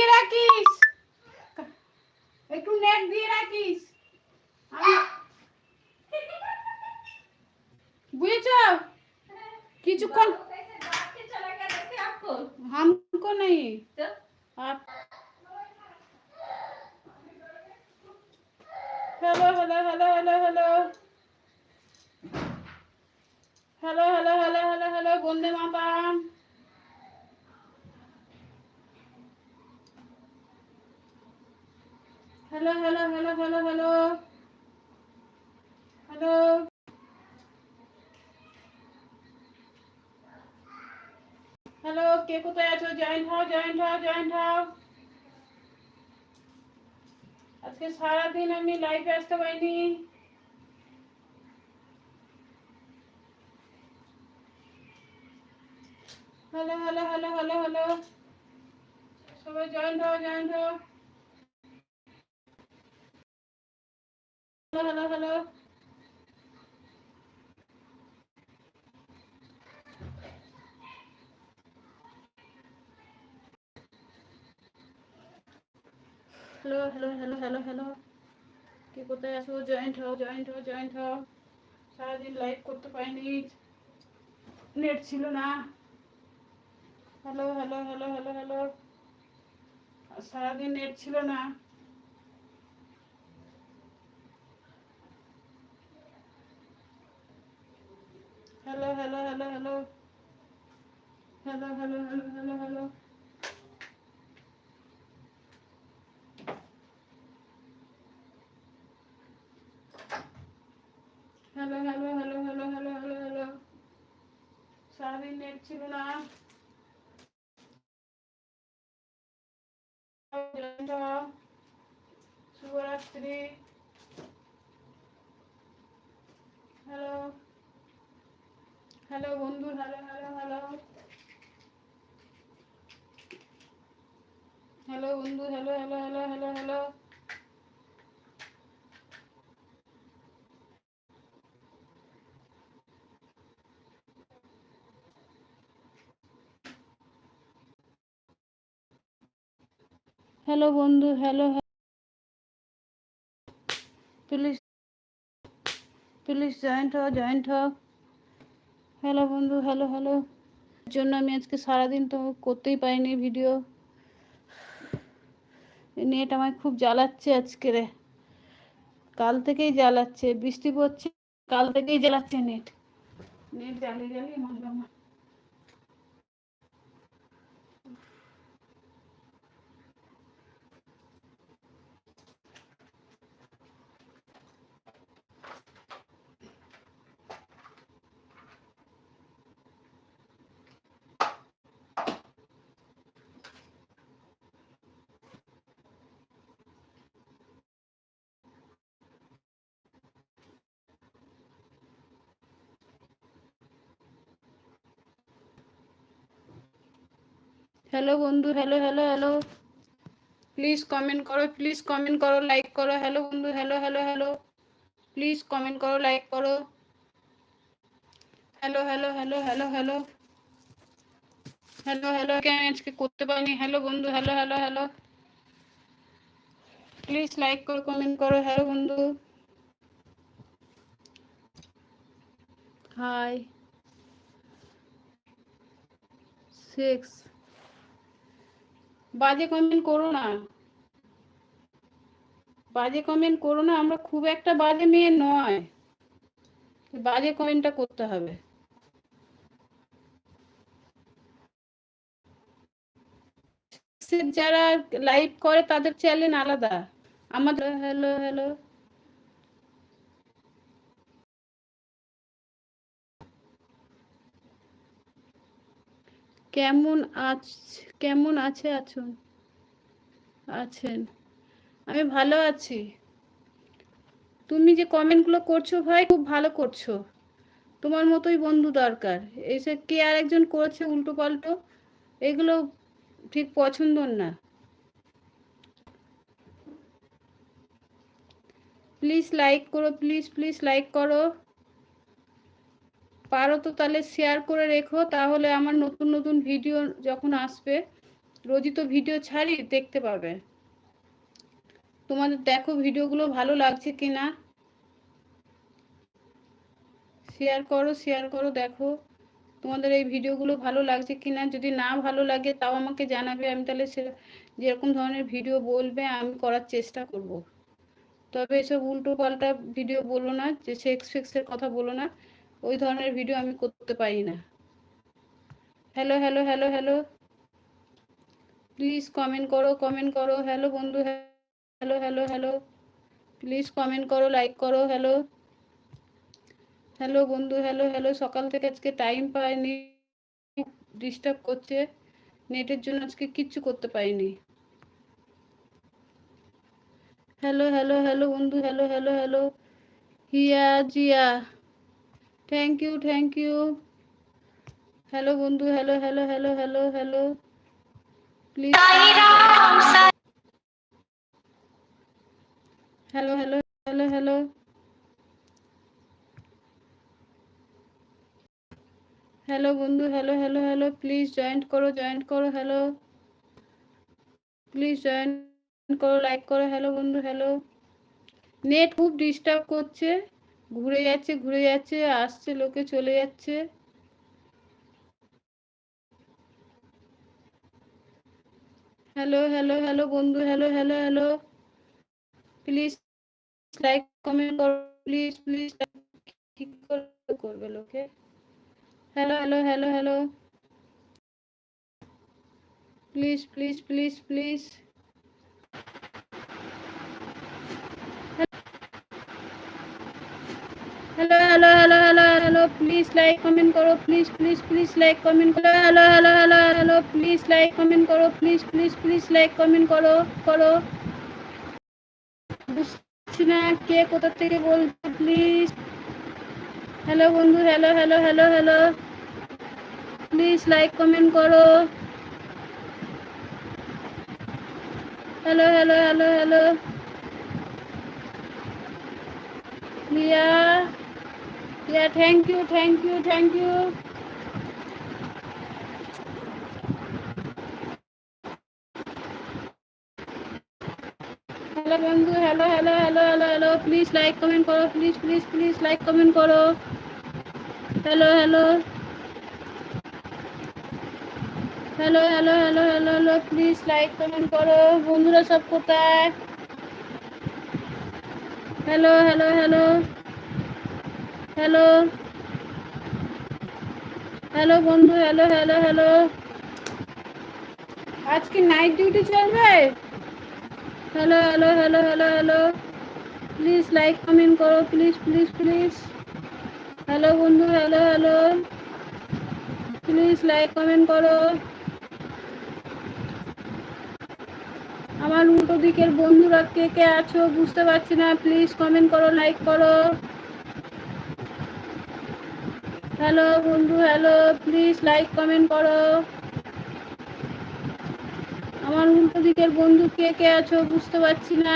দিয়ে রাখিস একটু নেট দিয়ে রাখিস আমি- বুঝেছ কিছুক্ষণ हमको नहीं आप hello hello hello hello hello hello hello hello hello hello বন্দে মাতাম hello hello hello hello hello hello hello কে কোথায় আছো জয়েন্ট হও জয়েন্ট হও জয়েন্ট হও আজকে সারাদিন আমি লাইভে আসতে পারিনি hello hello hello hello hello সবাই জয়েন্ট হও জয়েন্ট হও hello, hello, hello. Hello hello hello hello hello কি কোথায় আছো? জয়েন্ট হও জয়েন্ট হও জয়েন্ট হও। সারাদিন লাইভ করতে পারিনি। নেট ছিল না। Hello hello hello hello hello সারাদিন নেট ছিল না। Hello hello hello hello hello hello hello hello hello hello hello hello hello hello hello hello সারাদিন নেট ছিল না. শুভরাত্রি হ্যালো হ্যালো বন্ধু, হ্যালো হ্যালো হ্যালো। হ্যালো বন্ধু, hello hello hello hello hello. Hello বন্ধু, হ্যালো প্লিজ প্লিজ জয়েন্ট হও joint হও। Hello বন্ধু হ্যালো হ্যালো জন্য আমি আজকে সারাদিন তো করতেই পারিনি ভিডিও নেট আমায় খুব জ্বালাচ্ছে আজকে রে। কাল থেকেই জ্বালাচ্ছে, বৃষ্টি পড়ছে, কাল থেকেই জ্বালাচ্ছে নেট নেট জ্বালিয়ে জ্বালিয়ে মনে। হ্যালো বন্ধু hello hello hello please comment করো প্লিজ কমেন্ট করো লাইক করো। হ্যালো বন্ধু hello hello hello please comment করো লাইক করো। Hello hello hello hello hello hello hello কে আমি আজকে করতে পারিনি? হ্যালো বন্ধু hello hello hello please like করো কমেন্ট করো। হ্যালো বন্ধু। হাই সিক্স বাজে কমেন্ট করো না। বাজে কমেন্ট করো না, আমরা খুব একটা বাজে মেয়ে নয়। বাজে কমেন্টটা করতে হবে। যারা লাইভ করে তাদের চ্যানেল আলাদা। আমাদের হ্যালো হ্যালো কেমন আছ, কেমন আছে আছেন? আছেন। আমি ভালো আছি। তুমি যে কমেন্টগুলো করছ ভাই, খুব ভালো করছ। তোমার মতোই বন্ধু দরকার। এসে কে আর একজন করেছে উল্টো পাল্টো, এগুলো ঠিক পছন্দ না। প্লিজ লাইক করো প্লিজ প্লিজ লাইক করো। পারো তো তাহলে শেয়ার করে রেখো, তাহলে আমার নতুন নতুন ভিডিও যখন আসবে, রোজই তো ভিডিও ছাড়ি, দেখতে পাবে। তোমাদের দেখো ভিডিওগুলো ভালো লাগছে কি না শেয়ার করো শেয়ার করো, দেখো। তোমাদের এই ভিডিওগুলো ভালো লাগছে কি না যদি না ভালো লাগে, তাও আমাকে জানাবে, আমি তাহলে সে যেরকম ধরনের ভিডিও বলবে, আমি করার চেষ্টা করব। তবে এসব উল্টো পাল্টা ভিডিও বলো না, যে সেক্স ফেক্সের কথা বলো না। ওই ধরনের ভিডিও আমি করতে পারি না। Hello hello hello hello please comment করো কমেন্ট করো। হ্যালো বন্ধু hello hello hello please comment করো লাইক করো হ্যালো হ্যালো বন্ধু হ্যালো হ্যালো সকাল থেকে আজকে টাইম পাইনি। ডিস্টার্ব করছে। নেটের জন্য আজকে কিচ্ছু করতে পারিনি। হ্যালো হ্যালো হ্যালো বন্ধু hello hello hello Hiya, Jiya. Thank you thank you hello বন্ধু hello hello hello hello hello please hello hello hello hello hello বন্ধু hello hello hello please joint করো জয়েন্ট করো হ্যালো প্লিজ জয়েন্ট করো like করো hello বন্ধু hello net খুব disturb করছে। ঘুরে যাচ্ছে ঘুরে যাচ্ছে, আসছে, লোকে চলে যাচ্ছে। হ্যালো হ্যালো হ্যালো বন্ধু hello hello hello please like comment করো প্লিজ প্লিজ কি করে করবে লোকে? Hello hello hello hello please please please please hello hello hello hello hello please like comment করো please please please like comment করো hello hello hello hello please like comment করো please please please like comment করো করো। বুঝছি না কে কোথা থেকে বলছো প্লিজ হ্যালো বন্ধু hello hello hello hello please like comment করো। Hello hello hello hello Riya Riya thank you thank you thank you hello বন্ধু hello hello hello hello hello please like comment করো please please please like comment করো hello hello hello hello hello hello hello please like comment করো বন্ধুরা সব কোথায় hello hello hello hello hello বন্ধু? Hello hello hello আজকে night duty চলবে? Hello hello hello hello hello please like comment করো please please please hello বন্ধু? Hello hello please like comment করো। আমার উল্টো দিকের বন্ধুরা কে কে আছো বুঝতে পারছি না। প্লিজ কমেন্ট করো লাইক করো। হ্যালো বন্ধু হ্যালো প্লিজ লাইক কমেন্ট করো। আমার উল্টো দিকের বন্ধু কে কে আছো বুঝতে পারছি না।